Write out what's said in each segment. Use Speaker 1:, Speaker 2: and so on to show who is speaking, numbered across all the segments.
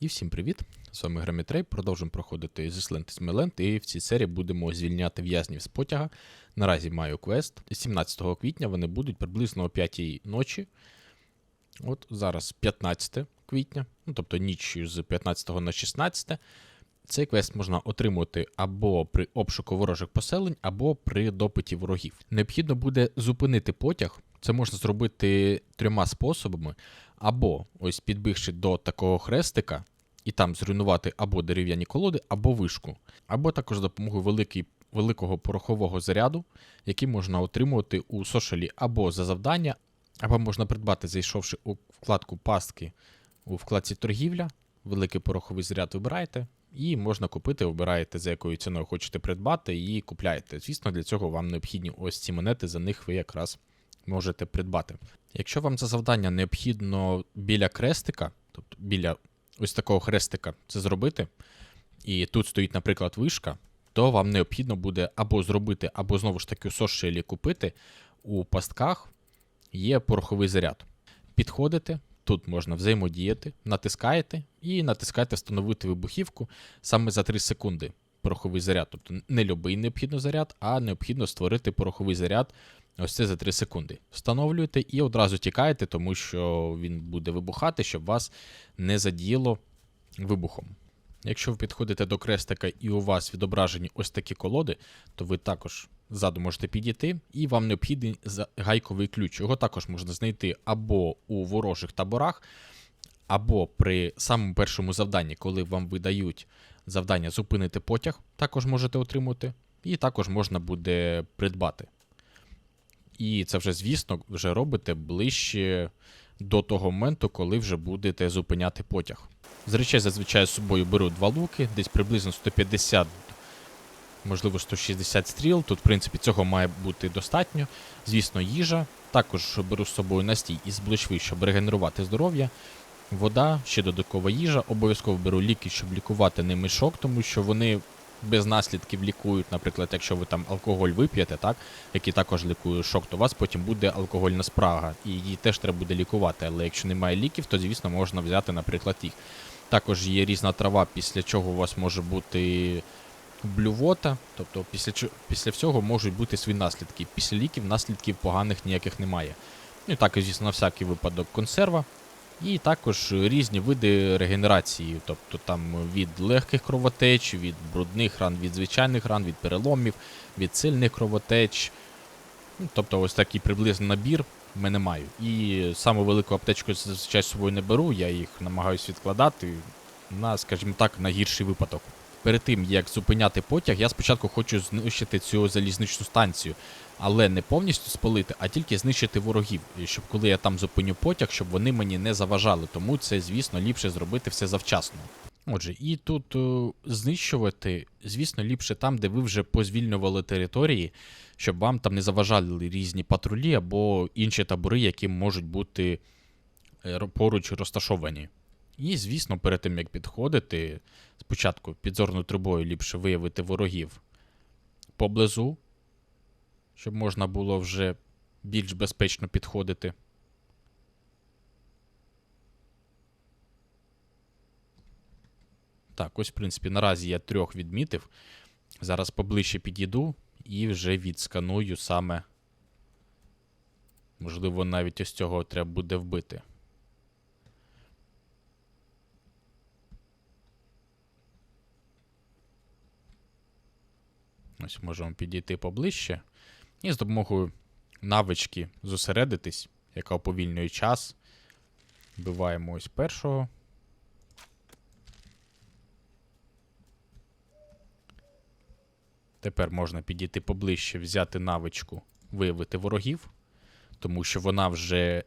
Speaker 1: І всім привіт! З вами Грамітрей. Продовжуємо проходити зі Сленд з Меленд, і в цій серії будемо звільняти в'язнів з потяга. Наразі маю квест. 17 квітня вони будуть приблизно о 5 ночі. От зараз 15 квітня, ну тобто ніч з 15 на 16. Цей квест можна отримувати або при обшуку ворожих поселень, або при допиті ворогів. Необхідно буде зупинити потяг. Це можна зробити трьома способами. Або ось підбігши до такого хрестика, і там зруйнувати або дерев'яні колоди, або вишку, або також за допомогою великий, великого порохового заряду, який можна отримувати у сошелі або за завдання, або можна придбати, зайшовши у вкладку пастки у вкладці торгівля, великий пороховий заряд вибираєте, і можна купити, обираєте, за якою ціною хочете придбати, і купляєте. Звісно, для цього вам необхідні ось ці монети, за них ви якраз можете придбати. Якщо вам за завдання необхідно біля крестика, тобто біля ось такого хрестика це зробити, і тут стоїть, наприклад, вишка, то вам необхідно буде або зробити, або знову ж таки у сошелі купити. У пастках є пороховий заряд. Підходите, тут можна взаємодіяти, натискаєте і натискаєте встановити вибухівку саме за 3 секунди. Пороховий заряд. Тобто не любий необхідно заряд, а необхідно створити пороховий заряд ось це за 3 секунди. Встановлюєте і одразу тікаєте, тому що він буде вибухати, щоб вас не задіяло вибухом. Якщо ви підходите до крестика і у вас відображені ось такі колоди, то ви також ззаду можете підійти, і вам необхідний гайковий ключ. Його також можна знайти або у ворожих таборах, або при самому першому завданні, коли вам видають завдання зупинити потяг, також можете отримати, і також можна буде придбати. І це вже, звісно, вже робите ближче до того моменту, коли вже будете зупиняти потяг. З речей зазвичай з собою беру два луки, десь приблизно 150, можливо, 160 стріл. Тут, в принципі, цього має бути достатньо. Звісно, їжа. Також беру з собою настій із блочви, щоб регенерувати здоров'я. Вода, ще додаткова їжа. Обов'язково беру ліки, щоб лікувати ними шок, тому що вони без наслідків лікують. Наприклад, якщо ви там алкоголь вип'єте, так, який також лікує шок, то у вас потім буде алкогольна спрага, і її теж треба буде лікувати. Але якщо немає ліків, то звісно можна взяти, наприклад, їх. Також є різна трава, після чого у вас може бути блювота, тобто після, після всього можуть бути свої наслідки. Після ліків наслідків поганих ніяких немає. Ну і також, звісно, на всякий випадок консерва. І також різні види регенерації, тобто там від легких кровотеч, від брудних ран, від звичайних ран, від переломів, від сильних кровотеч. Ну, Тобто ось такий приблизний набір в мене маю. І саму велику аптечку зазвичай з собою не беру, я їх намагаюся відкладати на, скажімо так, на гірший випадок. Перед тим, як зупиняти потяг, я спочатку хочу знищити цю залізничну станцію, але не повністю спалити, а тільки знищити ворогів, щоб коли я там зупиню потяг, щоб вони мені не заважали. Тому це, звісно, ліпше зробити все завчасно. Отже, і тут е, знищувати, звісно, ліпше там, де ви вже позвільнювали території, щоб вам там не заважали різні патрулі або інші табори, які можуть бути е, поруч розташовані. І, звісно, перед тим як підходити, спочатку підзорною трубою ліпше виявити ворогів поблизу, щоб можна було вже більш безпечно підходити. Так, ось, в принципі, наразі я трьох відмітив. Зараз поближче підійду і вже відсканую саме. Можливо, навіть ось цього треба буде вбити. Ось можемо підійти поближче. І з допомогою навички зосередитись, яка уповільнює час. Вбиваємо ось першого. Тепер можна підійти поближче, взяти навичку, виявити ворогів, тому що вона вже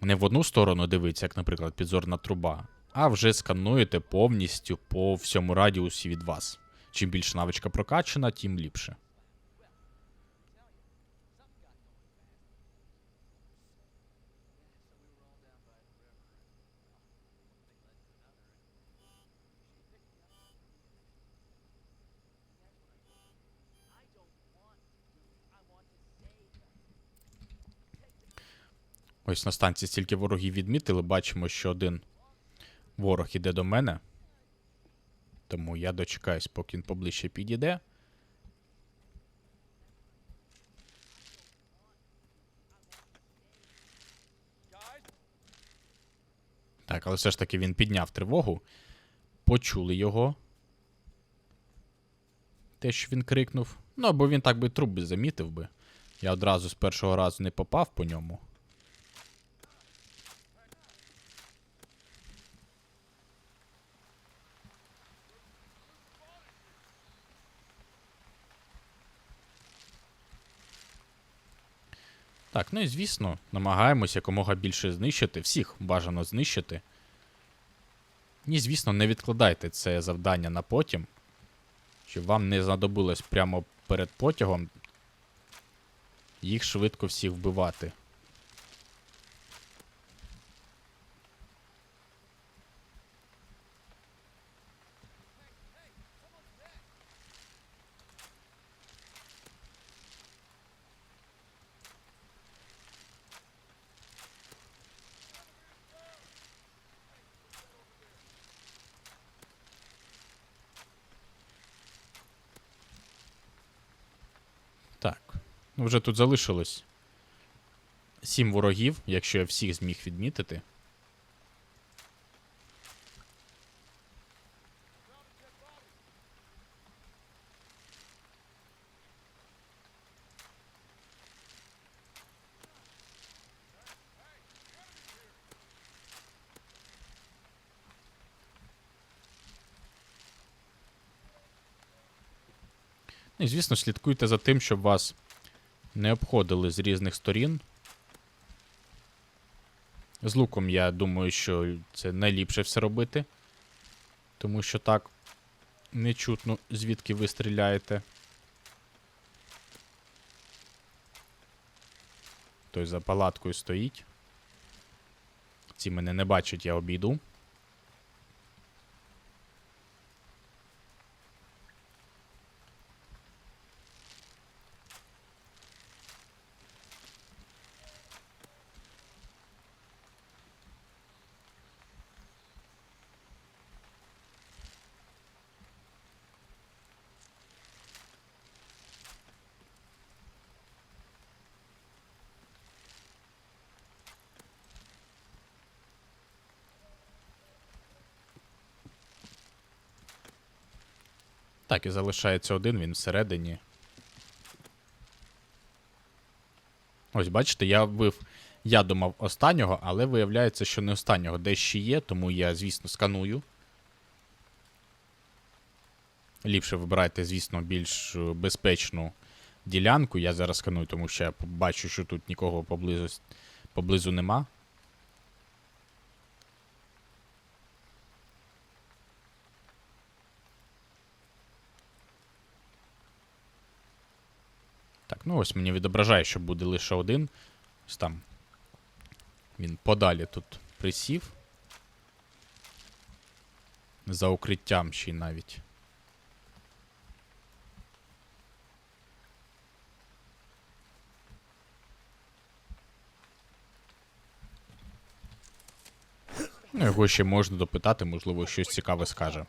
Speaker 1: не в одну сторону дивиться, як, наприклад, підзорна труба, а вже скануєте повністю по всьому радіусі від вас. Чим більше навичка прокачана, тим ліпше. Ось на станції стільки ворогів відмітили, бачимо, що один ворог іде до мене. Тому я дочекаюсь, поки він поближче підійде. Так, але все ж таки він підняв тривогу. Почули його. Те, що він крикнув. Ну, або він так би труп би замітив би. Я одразу з першого разу не попав по ньому. Так, ну і звісно, намагаємось якомога більше знищити, всіх бажано знищити. І, звісно, не відкладайте це завдання на потім, щоб вам не знадобилось прямо перед потягом їх швидко всіх вбивати. Так. Ну, вже тут залишилось сім ворогів, якщо я всіх зміг відмітити. Ну І, звісно, слідкуйте за тим, щоб вас не обходили з різних сторін. З луком, я думаю, що це найліпше все робити. Тому що так не чутно, звідки ви стріляєте. Той за палаткою стоїть. Ці мене не бачать, я обійду. Так, і залишається один, він всередині. Ось, бачите, я вбив. Я думав останнього, але виявляється, що не останнього. Де ще є, тому я, звісно, сканую. Ліпше вибирайте, звісно, більш е, безпечну ділянку. Я зараз сканую, тому що я бачу, що тут нікого поблизу, поблизу нема. Ну ось мені відображає, що буде лише один. Ось там. Він подалі тут присів. За укриттям ще й навіть. Ну, його ще можна допитати, можливо, щось цікаве скаже.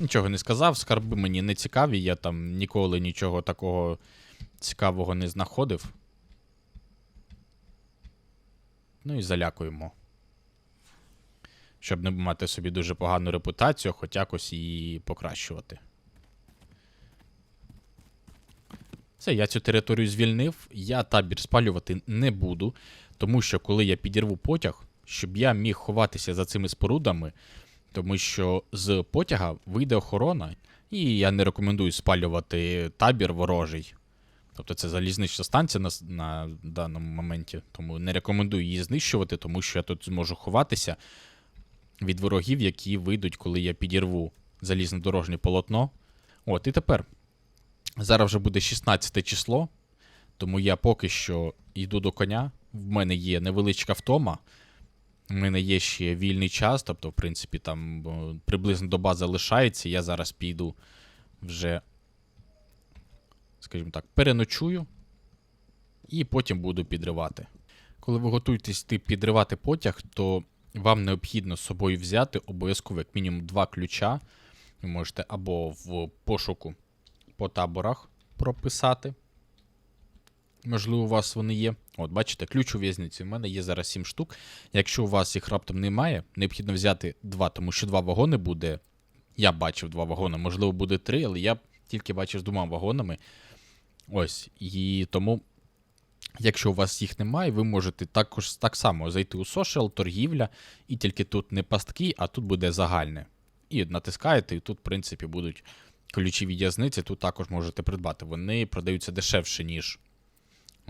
Speaker 1: Нічого не сказав, скарби мені не цікаві, я там ніколи нічого такого цікавого не знаходив. Ну і залякуємо. Щоб не мати собі дуже погану репутацію, хоч якось її покращувати. Все, я цю територію звільнив. Я табір спалювати не буду, тому що коли я підірву потяг, щоб я міг ховатися за цими спорудами, тому що з потяга вийде охорона, і я не рекомендую спалювати табір ворожий. Тобто це залізнична станція на, на даному моменті, тому не рекомендую її знищувати, тому що я тут зможу ховатися від ворогів, які вийдуть, коли я підірву залізнодорожнє полотно. От, і тепер. Зараз вже буде 16 число, тому я поки що йду до коня. В мене є невеличка втома. У мене є ще вільний час, тобто, в принципі, там приблизно доба залишається. Я зараз піду вже, скажімо так, переночую і потім буду підривати. Коли ви готуєтесь йти підривати потяг, то вам необхідно з собою взяти обов'язково як мінімум два ключа. Ви можете або в пошуку по таборах прописати. Можливо, у вас вони є. От, бачите, ключ у в'язниці. У мене є зараз 7 штук. Якщо у вас їх раптом немає, необхідно взяти два, тому що два вагони буде. Я бачив два вагони, можливо, буде три, але я тільки бачив з двома вагонами. Ось. І тому, якщо у вас їх немає, ви можете також так само зайти у social, торгівля, і тільки тут не пастки, а тут буде загальне. І натискаєте, і тут, в принципі, будуть ключі від тут також можете придбати. Вони продаються дешевше, ніж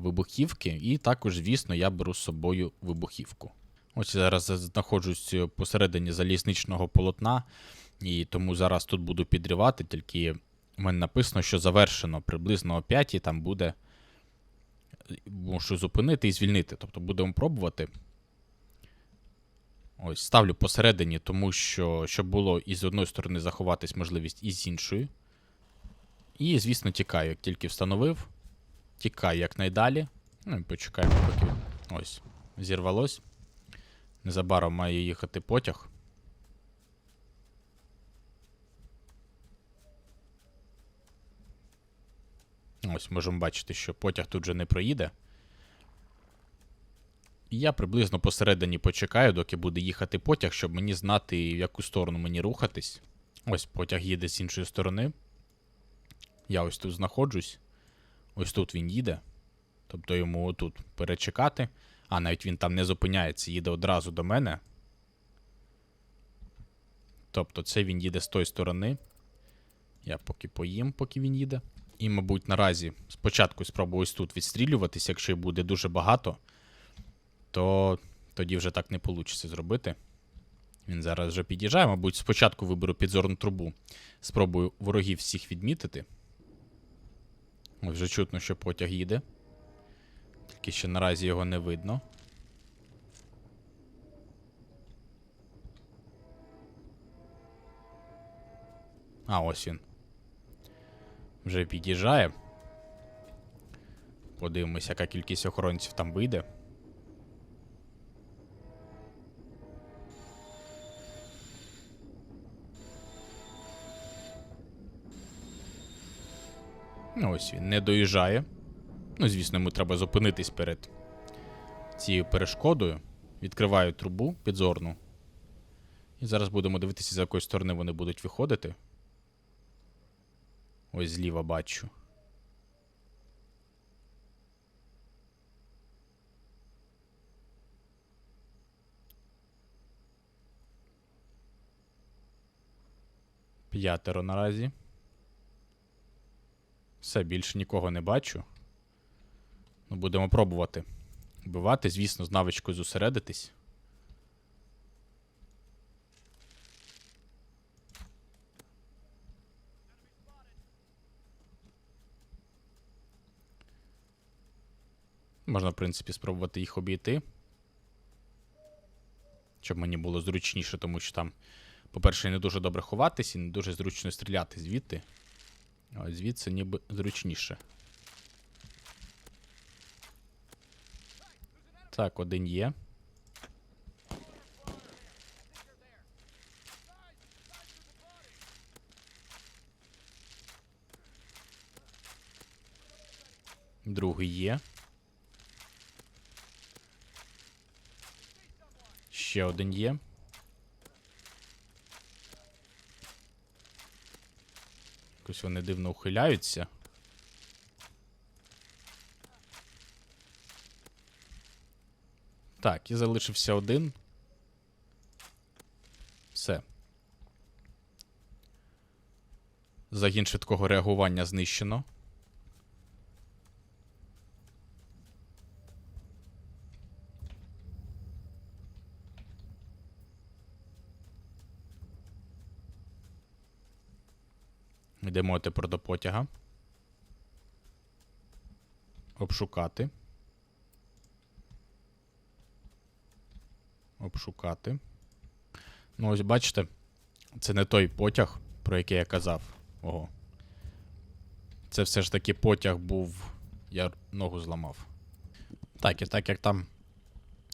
Speaker 1: вибухівки. І також, звісно, я беру з собою вибухівку. Ось зараз знаходжусь посередині залізничного полотна, і тому зараз тут буду підривати, тільки у мене написано, що завершено приблизно о 5 там буде. Можу зупинити і звільнити. Тобто будемо пробувати. Ось, ставлю посередині, тому що щоб було і з одної сторони заховатись можливість, і з іншої. І, звісно, тікаю, як тільки встановив. Тікаю якнайдалі. Ну і почекаємо, поки. Ось. Зірвалось. Незабаром має їхати потяг. Ось можемо бачити, що потяг тут же не проїде. Я приблизно посередині почекаю, доки буде їхати потяг, щоб мені знати, в яку сторону мені рухатись. Ось потяг їде з іншої сторони. Я ось тут знаходжусь. Ось тут він їде. Тобто йому отут перечекати. А навіть він там не зупиняється, їде одразу до мене. Тобто це він їде з тої сторони. Я поки поїм, поки він їде. І, мабуть, наразі спочатку спробую ось тут відстрілюватись, якщо їх буде дуже багато, то тоді вже так не вийде зробити. Він зараз вже під'їжджає, мабуть, спочатку виберу підзорну трубу. Спробую ворогів всіх відмітити. Вже чутно, що потяг їде. Тільки ще наразі його не видно. А, ось він. Вже під'їжджає. Подивимося, яка кількість охоронців там вийде. Ось він не доїжджає. Ну, звісно, йому треба зупинитись перед цією перешкодою. Відкриваю трубу підзорну. І зараз будемо дивитися, з якої сторони вони будуть виходити. Ось зліва бачу. П'ятеро наразі. Все, більше нікого не бачу. Ну, будемо пробувати. Вбивати, звісно, з навичкою зосередитись. Можна, в принципі, спробувати їх обійти. Щоб мені було зручніше, тому що там, по-перше, не дуже добре ховатись і не дуже зручно стріляти звідти. А звідси ніби зручніше. Так, один є. Другий є. Ще один є. Якось вони дивно ухиляються. Так, і залишився один. Все. Загін швидкого реагування знищено. Йдемо тепер до потяга. Обшукати. Обшукати. Ну, ось бачите, це не той потяг, про який я казав. Ого. Це все ж таки потяг був. Я ногу зламав. Так, і так як там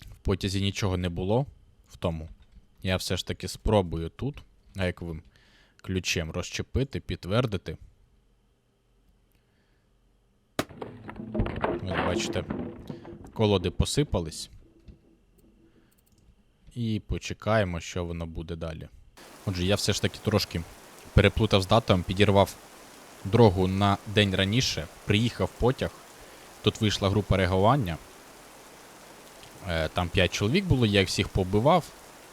Speaker 1: в потязі нічого не було в тому. Я все ж таки спробую тут, гайковим ключем розчепити, підтвердити. Ось бачите, колоди посипались. І почекаємо, що воно буде далі. Отже, я все ж таки трошки переплутав з датами, підірвав дорогу на день раніше, приїхав потяг. Тут вийшла група реагування. Е, Там 5 чоловік було, я їх всіх побивав.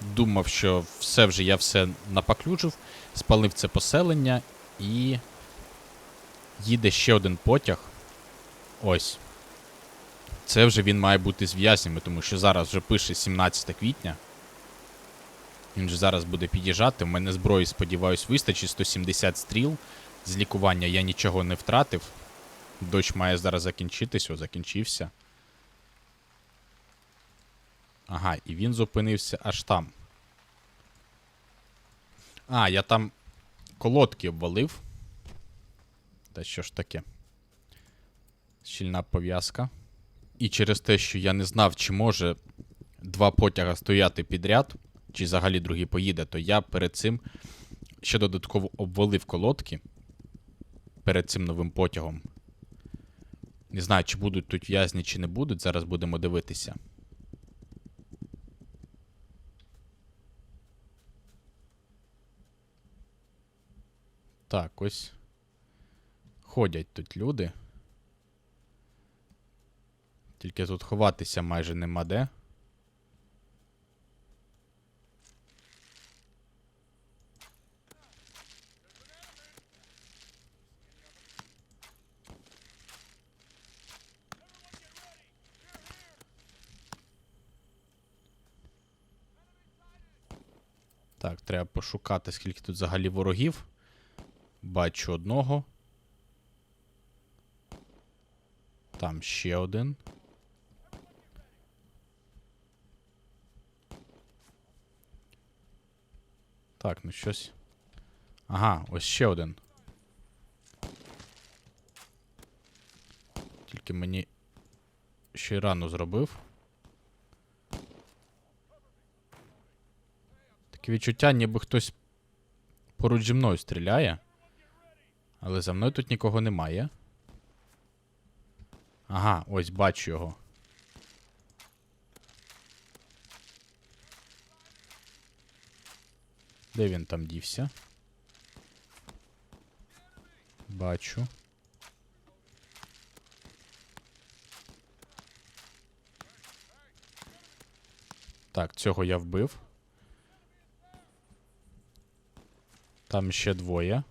Speaker 1: Думав, що все вже я все напаклюжив, спалив це поселення і їде ще один потяг. Ось. Це вже він має бути з в'язнями, тому що зараз вже пише 17 квітня. Він же зараз буде під'їжджати. У мене зброї, сподіваюсь, вистачить 170 стріл. З лікування я нічого не втратив. Дощ має зараз закінчитись, о, закінчився. Ага, і він зупинився аж там. А, я там колодки обвалив. Та що ж таке? Щільна пов'язка. І через те, що я не знав, чи може два потяга стояти підряд, чи взагалі другий поїде, то я перед цим ще додатково обвалив колодки перед цим новим потягом. Не знаю, чи будуть тут в'язні, чи не будуть. Зараз будемо дивитися. Так, ось. Ходять тут люди. Тільки тут ховатися майже нема де. Так, треба пошукати, скільки тут взагалі ворогів. Бачу одного. Там ще один. Так, ну щось. Ага, ось ще один. Тільки мені ще й рану зробив. Таке відчуття, ніби хтось поруч зі мною стріляє. Але за мною тут нікого немає. Ага, ось бачу його. Де він там дівся? Бачу. Так, цього я вбив. Там ще двоє.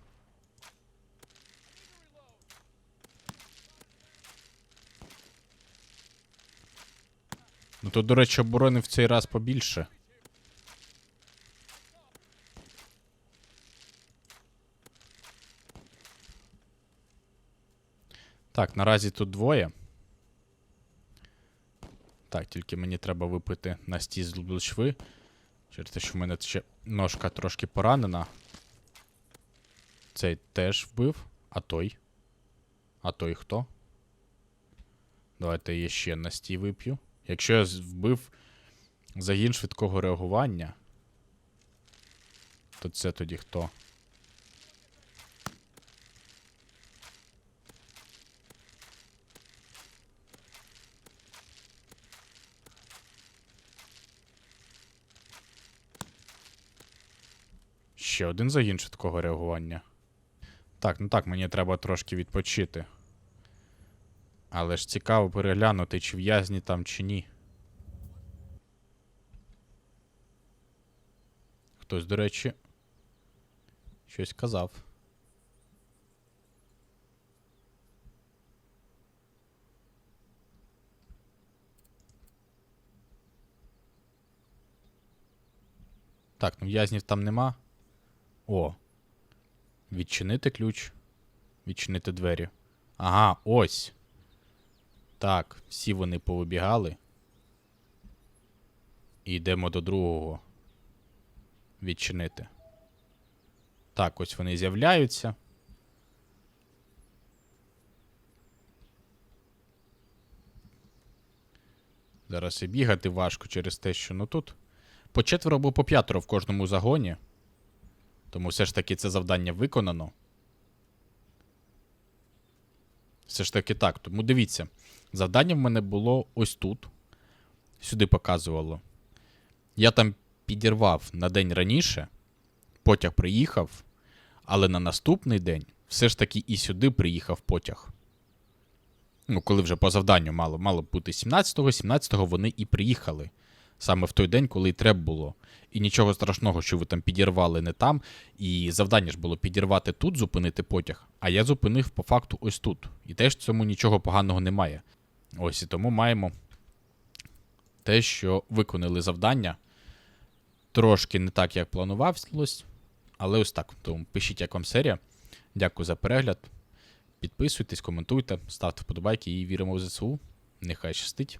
Speaker 1: Тут, до речі, оборони в цей раз побільше. Так, наразі тут двоє. Так, тільки мені треба випити на стіз блочви. Через те, що в мене ще ножка трошки поранена. Цей теж вбив. А той? А той хто? Давайте я ще на стій вип'ю. Якщо я вбив загін швидкого реагування, то це тоді хто? Ще один загін швидкого реагування. Так, ну так, мені треба трошки відпочити. Але ж цікаво переглянути, чи в'язні там, чи ні. Хтось, до речі, щось казав. Так, ну в'язнів там нема. О. Відчинити ключ. Відчинити двері. Ага, ось. Так, всі вони повибігали. І йдемо до другого. Відчинити. Так, ось вони з'являються. Зараз і бігати важко через те, що ну тут по четверо або по п'ятеро в кожному загоні. Тому все ж таки це завдання виконано. Все ж таки так. Тому дивіться, завдання в мене було ось тут. Сюди показувало. Я там підірвав на день раніше, потяг приїхав, але на наступний день все ж таки і сюди приїхав потяг. Ну, коли вже по завданню мало, мало бути 17-го, 17-го вони і приїхали. Саме в той день, коли й треба було. І нічого страшного, що ви там підірвали не там. І завдання ж було підірвати тут, зупинити потяг, а я зупинив по факту ось тут. І теж в цьому нічого поганого немає. Ось і тому маємо те, що виконали завдання. Трошки не так, як планувалось, але ось так. Тому пишіть, як вам серія. Дякую за перегляд. Підписуйтесь, коментуйте, ставте вподобайки і віримо в ЗСУ. Нехай щастить.